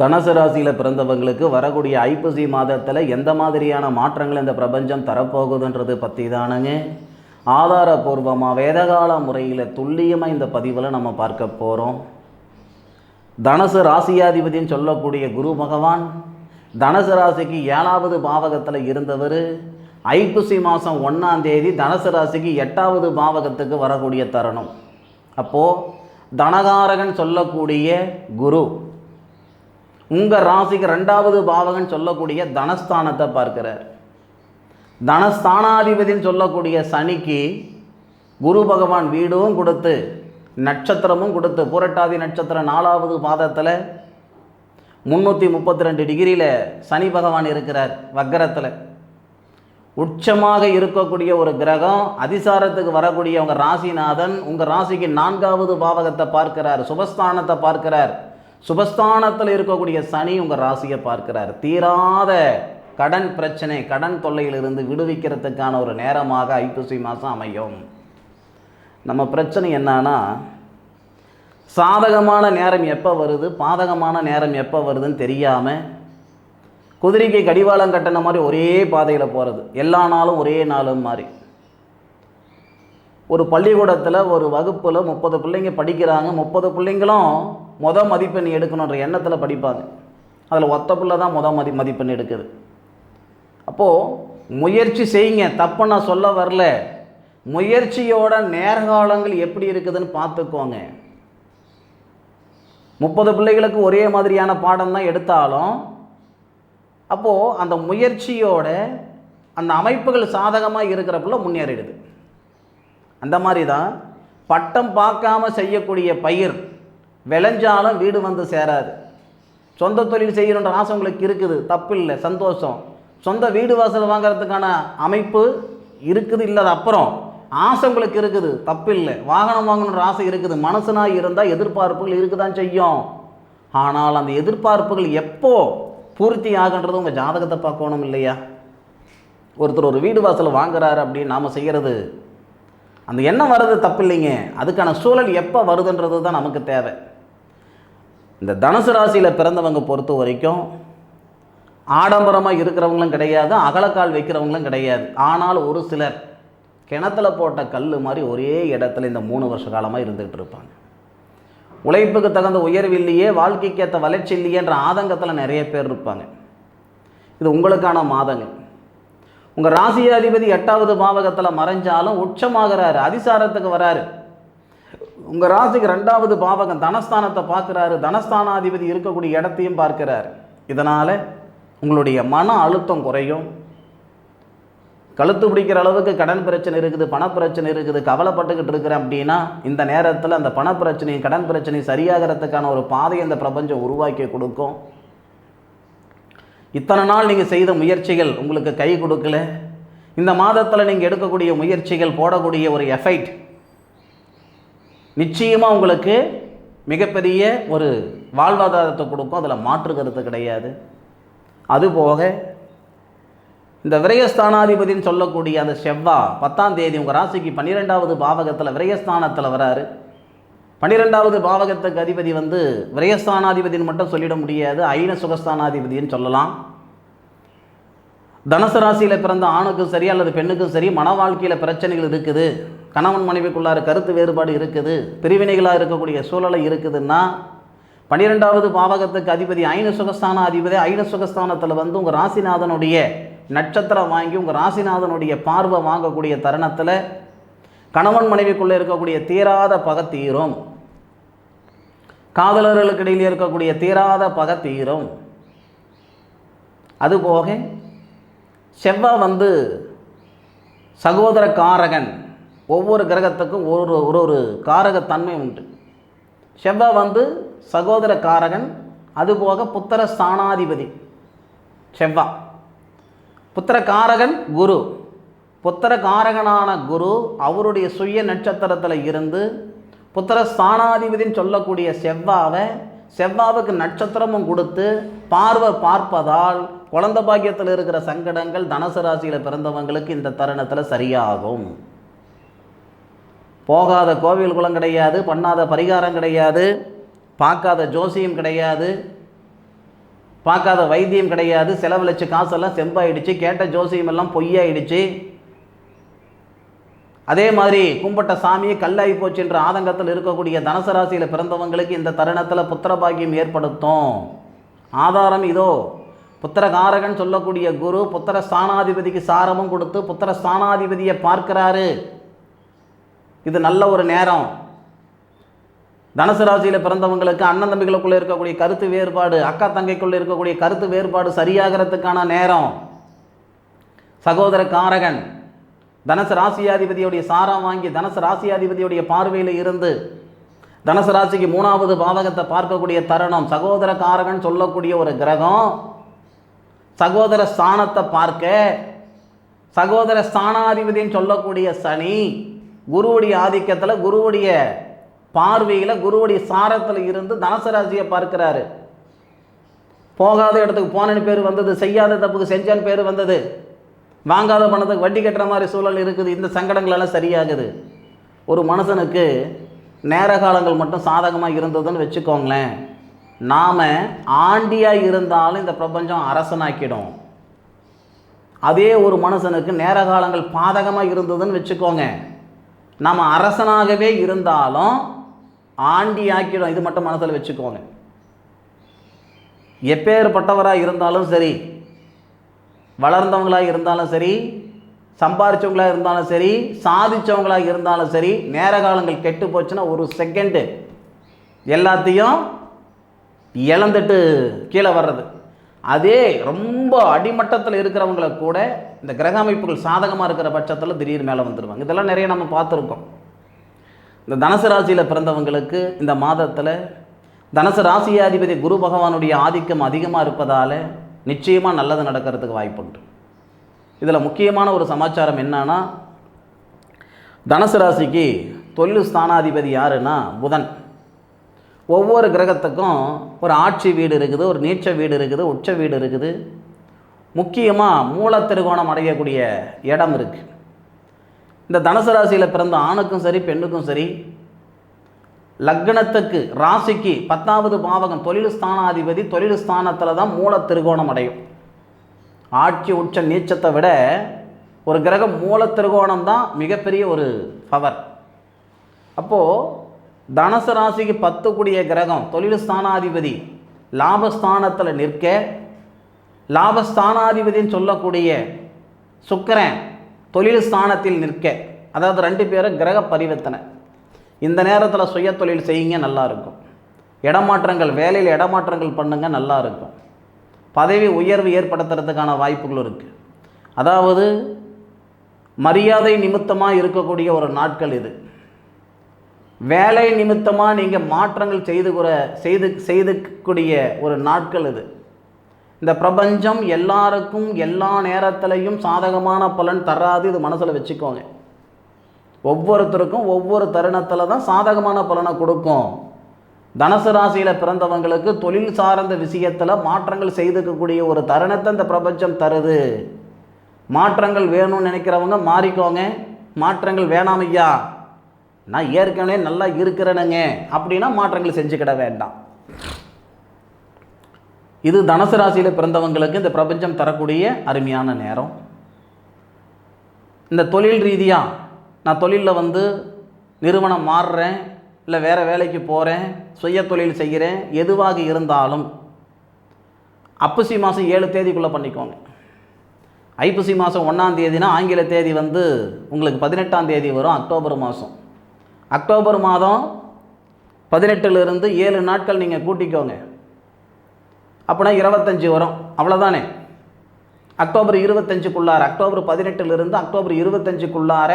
தனுசு ராசியில் பிறந்தவங்களுக்கு வரக்கூடிய ஐப்பசி மாதத்தில் எந்த மாதிரியான மாற்றங்கள் இந்த பிரபஞ்சம் தரப்போகுதுன்றது பற்றி தானுங்க? ஆதாரபூர்வமாக வேதகால முறையில் துல்லியமாக இந்த பதிவில் நம்ம பார்க்க போகிறோம் தனுசு ராசியாதிபதினு சொல்லக்கூடிய குரு பகவான் தனுசு ராசிக்கு ஏழாவது பாவகத்தில் இருந்தவர் ஐப்பசி மாதம் ஒன்றாம் தேதி தனுசு ராசிக்கு எட்டாவது பாவகத்துக்கு வரக்கூடிய தருணம். அப்போது தனகாரகன் சொல்லக்கூடிய குரு உங்கள் ராசிக்கு ரெண்டாவது பாவகன் சொல்லக்கூடிய தனஸ்தானத்தை பார்க்கிறார். தனஸ்தானாதிபதின்னு சொல்லக்கூடிய சனிக்கு குரு பகவான் வீடும் கொடுத்து நட்சத்திரமும் கொடுத்து புரட்டாதி நட்சத்திரம் நாலாவது பாதத்தில் முந்நூற்றி முப்பத்தி ரெண்டு டிகிரியில் சனி பகவான் இருக்கிறார் வக்கரத்தில். உச்சமாக இருக்கக்கூடிய ஒரு கிரகம் அதிசாரத்துக்கு வரக்கூடிய உங்கள் ராசிநாதன் உங்கள் ராசிக்கு நான்காவது பாவகத்தை பார்க்கிறார் சுபஸ்தானத்தை பார்க்கிறார். சுபஸ்தானத்தில் இருக்கக்கூடிய சனி உங்கள் ராசியை பார்க்கிறார். தீராத கடன் பிரச்சனை கடன் தொல்லையிலிருந்து விடுவிக்கிறதுக்கான ஒரு நேரமாக ஐப்பசி மாதம் அமையும். நம்ம பிரச்சனை என்னன்னா சாதகமான நேரம் எப்போ வருது பாதகமான நேரம் எப்போ வருதுன்னு தெரியாமல் குதிரைக்கு கடிவாளம் கட்டின மாதிரி ஒரே பாதையில் போகிறது எல்லா நாளும் ஒரே நாளும் மாதிரி ஒரு பள்ளிக்கூடத்தில் ஒரு வகுப்பில் முப்பது பிள்ளைங்க படிக்கிறாங்க முப்பது பிள்ளைங்களும் முத மதிப்பெண் எடுக்கணுன்ற எண்ணத்தில் படிப்பாங்க. அதில் ஒத்த பிள்ளை தான் முத மதி மதிப்பெண் எடுக்குது. அப்போது முயற்சி செய்யுங்க. தப்பு நான் சொல்ல வரல. முயற்சியோட நேர்காலங்கள் எப்படி இருக்குதுன்னு பார்த்துக்கோங்க. முப்பது பிள்ளைகளுக்கு ஒரே மாதிரியான பாடம் தான் எடுத்தாலும் அப்போது அந்த முயற்சியோட அந்த அமைப்புகள் சாதகமாக இருக்கிறப்பல முன்னேறிடுது. அந்த மாதிரி தான் பட்டம் பார்க்காம செய்யக்கூடிய பயிர் விளைஞ்சாலும் வீடு வந்து சேராது. சொந்த தொழில் செய்யணுன்ற ஆசை உங்களுக்கு இருக்குது தப்பு இல்லை சந்தோஷம். சொந்த வீடு வாசல் வாங்குறதுக்கான அமைப்பு இருக்குது இல்லாத அப்புறம் ஆசை உங்களுக்கு இருக்குது தப்பு இல்லை வாகனம் வாங்கணுன்ற ஆசை இருக்குது மனசுனாக இருந்தால் எதிர்பார்ப்புகள் இருக்க தான் செய்யும். ஆனால் அந்த எதிர்பார்ப்புகள் எப்போ பூர்த்தி ஆகுன்றது உங்கள் ஜாதகத்தை பார்க்கணும் இல்லையா? ஒருத்தர் ஒரு வீடு வாசல் வாங்குறாரு அப்படின்னு நாம் செய்கிறது அந்த எண்ணம் வர்றது தப்பு இல்லைங்க அதுக்கான சூழல் எப்போ வருதுன்றது தான் நமக்கு தேவை. இந்த தனுசு ராசியில் பிறந்தவங்க பொறுத்த வரைக்கும் ஆடம்பரமாக இருக்கிறவங்களும் கிடையாது அகலக்கால் வைக்கிறவங்களும் கிடையாது. ஆனால் ஒரு சிலர் கிணத்துல போட்ட கல் மாதிரி ஒரே இடத்துல இந்த மூணு வருஷ காலமாக இருந்துகிட்டு இருப்பாங்க. உழைப்புக்கு தகுந்த உயர்வு இல்லையே வாழ்க்கைக்கு ஏற்ற வளர்ச்சி இல்லையேன்ற ஆதங்கத்தில் நிறைய பேர் இருப்பாங்க. இது உங்களுக்கான மாதங்கள். உங்கள் ராசியாதிபதி எட்டாவது பாவகத்தில் மறைஞ்சாலும் உச்சமாகிறாரு அதிசாரத்துக்கு வராரு. உங்கள் ராசிக்கு ரெண்டாவது பாவகம் தனஸ்தானத்தை பார்க்குறாரு தனஸ்தானாதிபதி இருக்கக்கூடிய இடத்தையும் பார்க்கிறாரு. இதனால் உங்களுடைய மன அழுத்தம் குறையும். கழுத்து பிடிக்கிற அளவுக்கு கடன் பிரச்சனை இருக்குது பணப்பிரச்சனை இருக்குது கவலைப்பட்டுக்கிட்டு இருக்கிறேன் அப்படின்னா இந்த நேரத்தில் அந்த பணப்பிரச்சனையும் கடன் பிரச்சனையும் சரியாகிறதுக்கான ஒரு பாதையை இந்த பிரபஞ்சம் உருவாக்கி கொடுக்கும். இத்தனை நாள் நீங்கள் செய்த முயற்சிகள் உங்களுக்கு கை கொடுக்கல? இந்த மாதத்தில் நீங்கள் எடுக்கக்கூடிய முயற்சிகள் போடக்கூடிய ஒரு எஃபைட் நிச்சயமாக உங்களுக்கு மிகப்பெரிய ஒரு வாழ்வாதாரத்தை கொடுக்கும். அதில் மாற்று கருத்து கிடையாது. அதுபோக இந்த விரயஸ்தானாதிபதின்னு சொல்லக்கூடிய அந்த செவ்வா பத்தாம் தேதி உங்கள் ராசிக்கு பன்னிரெண்டாவது பாவகத்தில் விரயஸ்தானத்தில் வராரு. பன்னிரெண்டாவது பாவகத்துக்கு அதிபதி வந்து விரயஸ்தானாதிபதினு மட்டும் சொல்லிட முடியாது ஐன சுகஸ்தானாதிபதினு சொல்லலாம். தனுசு ராசியில் பிறந்த ஆணுக்கும் சரி அல்லது பெண்ணுக்கும் சரி மன வாழ்க்கையில் பிரச்சனைகள் இருக்குது. கணவன் மனைவிக்குள்ளார கருத்து வேறுபாடு இருக்குது. பிரிவினைகளாக இருக்கக்கூடிய சூழலை இருக்குதுன்னா பன்னிரெண்டாவது பாவகத்துக்கு அதிபதி ஐன சுகஸ்தான அதிபதி ஐன சுகஸ்தானத்தில் வந்து உங்கள் ராசிநாதனுடைய நட்சத்திரம் வாங்கி உங்கள் ராசிநாதனுடைய பார்வை வாங்கக்கூடிய தருணத்தில் கணவன் மனைவிக்குள்ளே இருக்கக்கூடிய தீராத பக தீரும். காதலர்களுக்கு இடையில் இருக்கக்கூடிய தீராத பகை தீரும் அதுபோக செவ்வாய் வந்து சகோதர காரகன் ஒவ்வொரு கிரகத்துக்கும் ஒரு ஒரு ஒரு காரகத்தன்மை உண்டு. செவ்வாய் வந்து சகோதர காரகன் அதுபோக புத்திர ஸ்தானாதிபதி செவ்வா. புத்திர காரகன் குரு. புத்திர காரகனான குரு அவருடைய சுய நட்சத்திரத்தில் இருந்து புத்திர ஸ்தானாதிபதினு சொல்லக்கூடிய செவ்வாவை செவ்வாவுக்கு நட்சத்திரமும் கொடுத்து பார்வை பார்ப்பதால் குழந்த பாக்கியத்தில் இருக்கிற சங்கடங்கள் தனுசு ராசியில் பிறந்தவங்களுக்கு இந்த தருணத்தில் சரியாகும். போகாத கோவில் குளம் கிடையாது பண்ணாத பரிகாரம் கிடையாது பார்க்காத ஜோசியம் கிடையாது பார்க்காத வைத்தியம் கிடையாது செலவழிச்ச காசெல்லாம் செம்பாயிடுச்சு கேட்ட ஜோசியம் எல்லாம் பொய்யாயிடுச்சு அதே மாதிரி கும்பிட்ட சாமி கல்லாகி போச்சு என்ற ஆதங்கத்தில் இருக்கக்கூடிய தனசராசியில் பிறந்தவங்களுக்கு இந்த தருணத்தில் புத்திரபாகியம் ஏற்படுத்தும். ஆதாரம் இதோ புத்திரகாரகன் சொல்லக்கூடிய குரு புத்திர ஸ்தானாதிபதிக்கு சாரமும் கொடுத்து புத்திர ஸ்தானாதிபதியை பார்க்கிறாரு. இது நல்ல ஒரு நேரம். தனுசு ராசியில் பிறந்தவங்களுக்கு அண்ணன் தம்பிகளுக்குள்ளே இருக்கக்கூடிய கருத்து வேறுபாடு அக்கா தங்கைக்குள்ளே இருக்கக்கூடிய கருத்து வேறுபாடு சரியாகிறதுக்கான நேரம். சகோதர காரகன் தனுசு ராசியாதிபதியுடைய சாரம் வாங்கி தனுசு ராசியாதிபதியுடைய பார்வையில் இருந்து தனுசு ராசிக்கு மூணாவது பாவகத்தை பார்க்கக்கூடிய தருணம் சகோதர காரகன் சொல்லக்கூடிய ஒரு கிரகம். சகோதர ஸ்தானத்தை பார்க்க சகோதர ஸ்தானாதிபதின்னு சொல்லக்கூடிய சனி குருவுடைய ஆதிக்கத்தில் குருவுடைய பார்வையில் குருவுடைய சாரத்தில் இருந்து தனுசு ராசியை பார்க்கிறாரு. போகாத இடத்துக்கு போனன்னு பேர் வந்தது செய்யாத தப்புக்கு செஞ்சான்னு பேர் வந்தது. வாங்காத பணத்துக்கு வட்டி கட்டுற மாதிரி சூழல் இருக்குது. இந்த சங்கடங்கள் எல்லாம் சரியாகுது. ஒரு மனுஷனுக்கு நேர காலங்கள் மட்டும் சாதகமாக இருந்ததுன்னு வச்சுக்கோங்களேன். நாம் ஆண்டியாக இருந்தாலும் இந்த பிரபஞ்சம் அரசனாக்கிடும். அதே ஒரு மனுஷனுக்கு நேர காலங்கள் பாதகமாக இருந்ததுன்னு வச்சுக்கோங்க. நாம் அரசனாகவே இருந்தாலும் ஆண்டி ஆக்கிடும் இது மட்டும் மனசில் வச்சுக்கோங்க. எப்பேற்பட்டவராக இருந்தாலும் சரி வளர்ந்தவங்களாக இருந்தாலும் சரி சம்பாதிச்சவங்களாக இருந்தாலும் சரி சாதித்தவங்களாக இருந்தாலும் சரி நேர காலங்கள் கெட்டு போச்சுன்னா ஒரு செகண்டு எல்லாத்தையும் இழந்துட்டு கீழே வர்றது. அதே ரொம்ப அடிமட்டத்தில் இருக்கிறவங்கள கூட இந்த கிரக அமைப்புகள் சாதகமாக இருக்கிற பட்சத்தில் திடீர் மேலே வந்துடுவாங்க இதெல்லாம் நிறைய நம்ம பார்த்துருக்கோம். இந்த தனுசு ராசியில் பிறந்தவங்களுக்கு இந்த மாதத்தில் தனுசு ராசியாதிபதி குரு பகவானுடைய ஆதிக்கம் அதிகமாக இருப்பதால் நிச்சயமாக நல்லது நடக்கிறதுக்கு வாய்ப்புண்டு. இதில் முக்கியமான ஒரு சமாச்சாரம் என்னன்னா தனுசு ராசிக்கு தொழில் ஸ்தானாதிபதி யாருன்னா புதன். ஒவ்வொரு கிரகத்துக்கும் ஒரு ஆட்சி வீடு இருக்குது ஒரு நீச்ச வீடு இருக்குது உச்ச வீடு இருக்குது. முக்கியமாக மூலத்திருகோணம் அடையக்கூடிய இடம் இருக்குது இந்த தனுசு ராசியில் பிறந்த ஆணுக்கும் சரி பெண்ணுக்கும் சரி லக்னத்துக்கு ராசிக்கு பத்தாவது பாவகம் தொழில் ஸ்தானாதிபதி தொழில் ஸ்தானத்தில் தான் மூல திருகோணம் அடையும். ஆட்சி உச்ச நீச்சத்தை விட ஒரு கிரகம் மூல திருகோணம் தான் மிகப்பெரிய ஒரு பவர் அப்போது தனுசு ராசிக்கு பத்து கூடிய கிரகம் தொழில் ஸ்தானாதிபதி லாபஸ்தானத்தில் நிற்க லாபஸ்தானாதிபதின்னு சொல்லக்கூடிய சுக்கரன் தொழில் ஸ்தானத்தில் நிற்க. அதாவது ரெண்டு பேரும் கிரக பரிவர்த்தனை. இந்த நேரத்தில் சுய தொழில் செய்யுங்க நல்லாயிருக்கும் இடமாற்றங்கள் வேலையில் இடமாற்றங்கள் பண்ணுங்க நல்லா இருக்கும் பதவி உயர்வு ஏற்படுத்துறதுக்கான வாய்ப்புகள் இருக்குது அதாவது மரியாதை நிமித்தமாக இருக்கக்கூடிய ஒரு நாட்கள் இது. வேலை நிமித்தமாக நீங்கள் மாற்றங்கள் செய்து கூற செய்து செய்துக்கூடிய ஒரு நாட்கள் இது. இந்த பிரபஞ்சம் எல்லாருக்கும் எல்லா நேரத்திலையும் சாதகமான பலன் தராது இது மனசில் வச்சுக்கோங்க. ஒவ்வொருத்தருக்கும் ஒவ்வொரு தருணத்தில் தான் சாதகமான பலனை கொடுக்கும். தனுசு ராசியில் பிறந்தவங்களுக்கு தொழில் சார்ந்த விஷயத்தில் மாற்றங்கள் செய்துக்கக்கூடிய ஒரு தருணத்தை இந்த பிரபஞ்சம் தருது. மாற்றங்கள் வேணும்னு நினைக்கிறவங்க மாறிக்கோங்க. மாற்றங்கள் வேணாம் ஐயா. நான் ஏற்கனவே நல்லா இருக்கிறேனுங்க. அப்படின்னா மாற்றங்கள் செஞ்சுக்கிட வேண்டாம். இது தனுசு ராசியில் பிறந்தவங்களுக்கு இந்த பிரபஞ்சம் தரக்கூடிய அருமையான நேரம். இந்த தொழில் ரீதியாக நான் தொழிலில் வந்து நிறுவனம் மாறுறேன் இல்லை வேறு வேலைக்கு போகிறேன் சுய தொழில் செய்கிறேன் எதுவாக இருந்தாலும் அப்பசி மாதம் ஏழு தேதிக்குள்ளே பண்ணிக்கோங்க. ஐப்பசி மாதம் ஒன்றாம் தேதினா ஆங்கில தேதி வந்து உங்களுக்கு பதினெட்டாம் தேதி வரும் அக்டோபர் மாதம் அக்டோபர் மாதம் பதினெட்டுலேருந்து ஏழு நாட்கள் நீங்கள் கூட்டிக்கோங்க. அப்படின்னா இருபத்தஞ்சி வரும் அவ்வளோதானே அக்டோபர் இருபத்தஞ்சுக்குள்ளார அக்டோபர் பதினெட்டுலேருந்து அக்டோபர் இருபத்தஞ்சுக்குள்ளார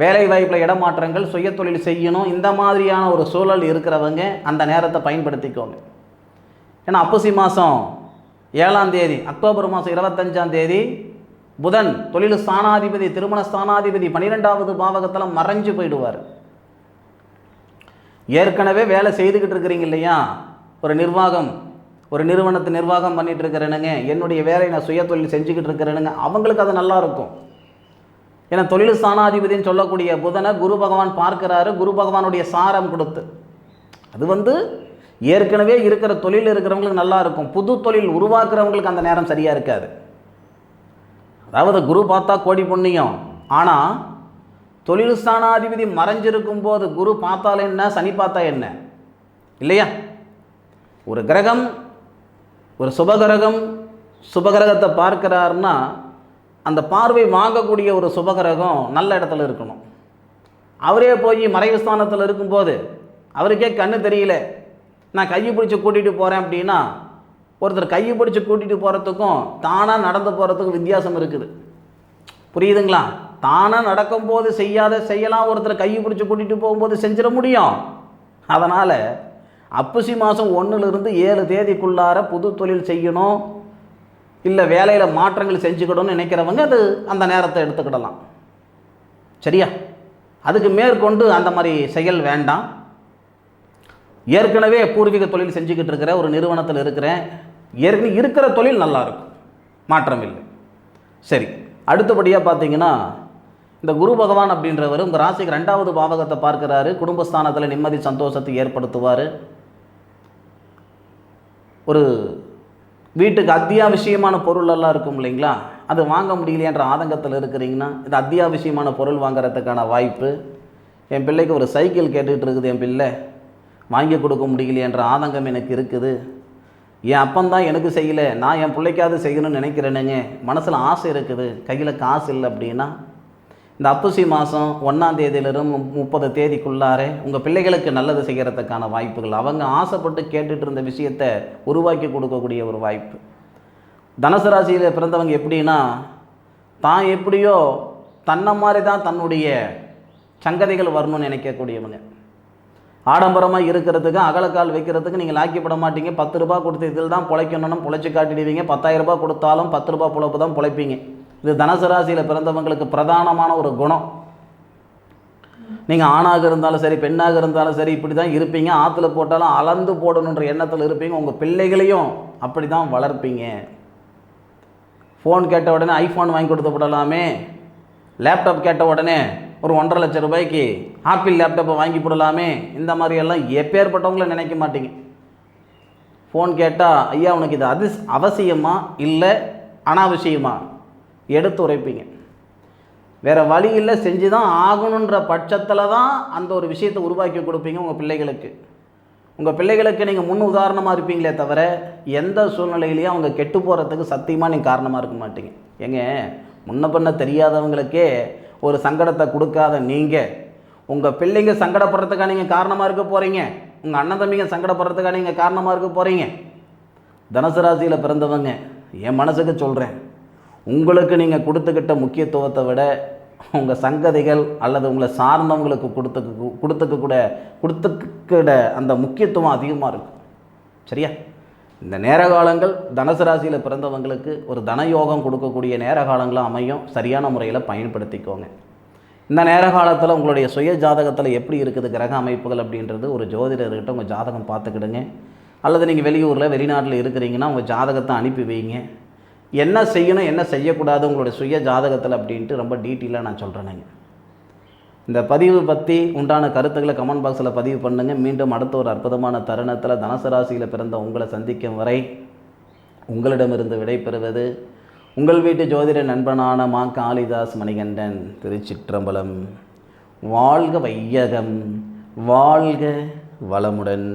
வேலை வாய்ப்பில் இடமாற்றங்கள் சுய தொழில் செய்யணும் இந்த மாதிரியான ஒரு சூழல் இருக்கிறவங்க அந்த நேரத்தை பயன்படுத்திக்கோங்க. ஏன்னா அப்பசி மாதம் ஏழாம் தேதி அக்டோபர் மாதம் இருபத்தஞ்சாம் தேதி புதன் தொழில் ஸ்தானாதிபதி திருமண ஸ்தானாதிபதி பன்னிரெண்டாவது பாவகத்தில் மறைஞ்சு போயிடுவார். ஏற்கனவே வேலை செய்துக்கிட்டு இருக்கிறீங்க இல்லையா? ஒரு நிர்வாகம் ஒரு நிறுவனத்தை நிர்வாகம் பண்ணிகிட்டு இருக்கிறேனுங்க என்னுடைய வேலையை நான் சுய தொழில் செஞ்சுக்கிட்டு இருக்கிறேனுங்க அவங்களுக்கு அது நல்லாயிருக்கும் ஏன்னா தொழில் ஸ்தானாதிபதின்னு சொல்லக்கூடிய புதனை குரு பகவான் பார்க்கிறாரு. குரு பகவானுடைய சாரம் கொடுத்து. அது வந்து ஏற்கனவே இருக்கிற தொழில் இருக்கிறவங்களுக்கு நல்லா இருக்கும். புது தொழில் உருவாக்குறவங்களுக்கு அந்த நேரம் சரியாக இருக்காது. அதாவது குரு பார்த்தா கோடி புண்ணியம். ஆனால் தொழில் ஸ்தானாதிபதி மறைஞ்சிருக்கும் போது குரு பார்த்தால் என்ன? சனி பார்த்தா என்ன? இல்லையா? ஒரு கிரகம் ஒரு சுபகிரகம் சுபகிரகத்தை பார்க்கிறாருன்னா அந்த பார்வை வாங்கக்கூடிய ஒரு சுபகிரகம் நல்ல இடத்துல இருக்கணும். அவரே போய் மறைவு ஸ்தானத்தில் இருக்கும்போது அவருக்கே கண்ணு தெரியல. நான் கையை பிடிச்சி கூட்டிகிட்டு போகிறேன் அப்படின்னா ஒருத்தர் கையை பிடிச்சி கூட்டிகிட்டு போகிறதுக்கும் தானாக நடந்து போகிறதுக்கும் வித்தியாசம் இருக்குது. புரியுதுங்களா? தானாக நடக்கும்போது செய்யாத செய்யலாம் ஒருத்தர் கையை பிடிச்சி கூட்டிகிட்டு போகும்போது செஞ்சிட முடியும். அதனால் அப்புசி மாதம் ஒன்றுலேருந்து ஏழு தேதிக்குள்ளார புது தொழில் செய்யணும். இல்லை வேலையில் மாற்றங்கள் செஞ்சுக்கணும்னு நினைக்கிறவங்க அது அந்த நேரத்தை எடுத்துக்கிடலாம். சரியா? அதுக்கு மேற்கொண்டு அந்த மாதிரி செயல் வேண்டாம். ஏற்கனவே பூர்வீக தொழில் செஞ்சுக்கிட்டு இருக்கிற ஒரு நிறுவனத்தில் இருக்கிறேன். ஏற்கனவே இருக்கிற தொழில் நல்லாயிருக்கும் மாற்றம் இல்லை. சரி. அடுத்தபடியாக பார்த்தீங்கன்னா இந்த குரு பகவான் அப்படின்றவர் உங்கள் ராசிக்கு ரெண்டாவது பாவகத்தை பார்க்குறாரு. குடும்பஸ்தானத்தில் நிம்மதி சந்தோஷத்தை ஏற்படுத்துவார். ஒரு வீட்டுக்கு அத்தியாவசியமான பொருளெல்லாம் இருக்கும் இல்லைங்களா? அது வாங்க முடியலையன்ற ஆதங்கத்தில் இருக்கிறீங்கன்னா இது அத்தியாவசியமான பொருள் வாங்குறதுக்கான வாய்ப்பு. என் பிள்ளைக்கு ஒரு சைக்கிள் கேட்டுக்கிட்டு இருக்குது என் பிள்ளை. வாங்கி கொடுக்க முடியலையன்ற ஆதங்கம் எனக்கு இருக்குது. என் அப்பந்தான் எனக்கு செய்யலை. நான் என் பிள்ளைக்காவது செய்யணும்னு நினைக்கிறேனுங்க. மனசில் ஆசை இருக்குது. கையில் காசு இல்லை அப்படின்னா இந்த அப்புசி மாதம் ஒன்றாம் தேதியிலிருந்து முப்பது தேதிக்குள்ளாரே உங்கள் பிள்ளைகளுக்கு நல்லது செய்கிறதுக்கான வாய்ப்புகள். அவங்க ஆசைப்பட்டு கேட்டுட்டு இருந்த விஷயத்தை உருவாக்கி கொடுக்கக்கூடிய ஒரு வாய்ப்பு. தனுசு ராசியில் பிறந்தவங்க எப்படின்னா தான் எப்படியோ தன்னை மாதிரி தான் தன்னுடைய சங்கதிகள் வரணும்னு நினைக்கக்கூடியவங்க. ஆடம்பரமாக இருக்கிறதுக்கு அகலக்கால் வைக்கிறதுக்கு நீங்கள் லாக்கிப்பட மாட்டீங்க. பத்து ரூபா கொடுத்து இதில் தான் பிழைக்கணும்னு பிழைச்சி காட்டிடுவீங்க. பத்தாயிரம் ரூபாய் கொடுத்தாலும் பத்து ரூபா பிழைப்பு தான் பிழைப்பீங்க. இது தனுசு ராசியில் பிறந்தவங்களுக்கு பிரதானமான ஒரு குணம். நீங்கள் ஆணாக இருந்தாலும் சரி பெண்ணாக இருந்தாலும் சரி இப்படி தான் இருப்பீங்க. ஆற்றுல போட்டாலும் அளந்து போடணுன்ற எண்ணத்தில் இருப்பீங்க. உங்கள் பிள்ளைகளையும் அப்படி தான் வளர்ப்பீங்க. ஃபோன் கேட்ட உடனே ஐஃபோன் வாங்கி கொடுத்து போடலாமே. லேப்டாப் கேட்ட உடனே ஒரு ஒன்றரை லட்சம் ரூபாய்க்கு ஆப்பிள் லேப்டாப்பை வாங்கி போடலாமே. இந்த மாதிரியெல்லாம் எப்பேற்பட்டவங்கள நினைக்க மாட்டீங்க. ஃபோன் கேட்டால் ஐயா உனக்கு இது அது அவசியமா? இல்லை அனாவசியமா? எடுத்து உரைப்பீங்க. வேறு வழி இல்லை செஞ்சு தான் ஆகணுன்ற பட்சத்தில் தான் அந்த ஒரு விஷயத்தை உருவாக்கி கொடுப்பீங்க உங்கள் பிள்ளைகளுக்கு. உங்கள் பிள்ளைகளுக்கு நீங்கள் முன் உதாரணமாக இருப்பீங்களே தவிர எந்த சூழ்நிலையிலையும் அவங்க கெட்டு போகிறதுக்கு சத்தியமாக நீங்கள் காரணமாக இருக்க மாட்டீங்க. ஏங்க முன்ன பண்ண தெரியாதவங்களுக்கே ஒரு சங்கடத்தை கொடுக்காத நீங்கள் உங்கள் பிள்ளைங்க சங்கடப்படுறதுக்காக நீங்கள் காரணமாக இருக்க போகிறீங்க உங்கள் அண்ணன் தம்பிங்க சங்கடப்படுறதுக்காக நீங்கள் காரணமாக இருக்க போகிறீங்க தனுசு ராசியில் பிறந்தவங்க என் மனசுக்கு சொல்கிறேன் உங்களுக்கு நீங்கள் கொடுத்துக்கிட்ட முக்கியத்துவத்தை விட உங்கள் சங்கதிகள் அல்லது உங்களை சார்ந்தவங்களுக்கு கொடுத்துக்க கொடுத்துக்கக்கூட கொடுத்துக்கிட அந்த முக்கியத்துவம் அதிகமாக இருக்கும் சரியா? இந்த நேர காலங்கள் தனுசு ராசியில் பிறந்தவங்களுக்கு ஒரு தனயோகம் கொடுக்கக்கூடிய நேர காலங்களாக அமையும். சரியான முறையில் பயன்படுத்திக்கோங்க. இந்த நேர காலத்தில் உங்களுடைய சுய ஜாதகத்தில் எப்படி இருக்குது கிரக அமைப்புகள் அப்படின்றது ஒரு ஜோதிடர்கிட்ட உங்கள் ஜாதகம் பார்த்துக்கிடுங்க. அல்லது நீங்கள் வெளியூரில் வெளிநாட்டில் இருக்கிறீங்கன்னா உங்கள் ஜாதகத்தை அனுப்பி வைங்க. என்ன செய்யணும் என்ன செய்யக்கூடாது உங்களுடைய சுய ஜாதகத்தில் அப்படின்ட்டு ரொம்ப டீட்டெயிலாக நான் சொல்கிறேனுங்க இந்த பதிவு பற்றி உண்டான கருத்துக்களை கமெண்ட் பாக்ஸில் பதிவு பண்ணுங்கள் மீண்டும் அடுத்த ஒரு அற்புதமான தருணத்தில் தனசராசியில் பிறந்த உங்களை சந்திக்கும் வரை உங்களிடமிருந்து விடைபெறுவது உங்கள் வீட்டு ஜோதிட நண்பனான மா காளிதாஸ் மணிகண்டன் திருச்சிற்றம்பலம். வாழ்க வையகம் வாழ்க வளமுடன்.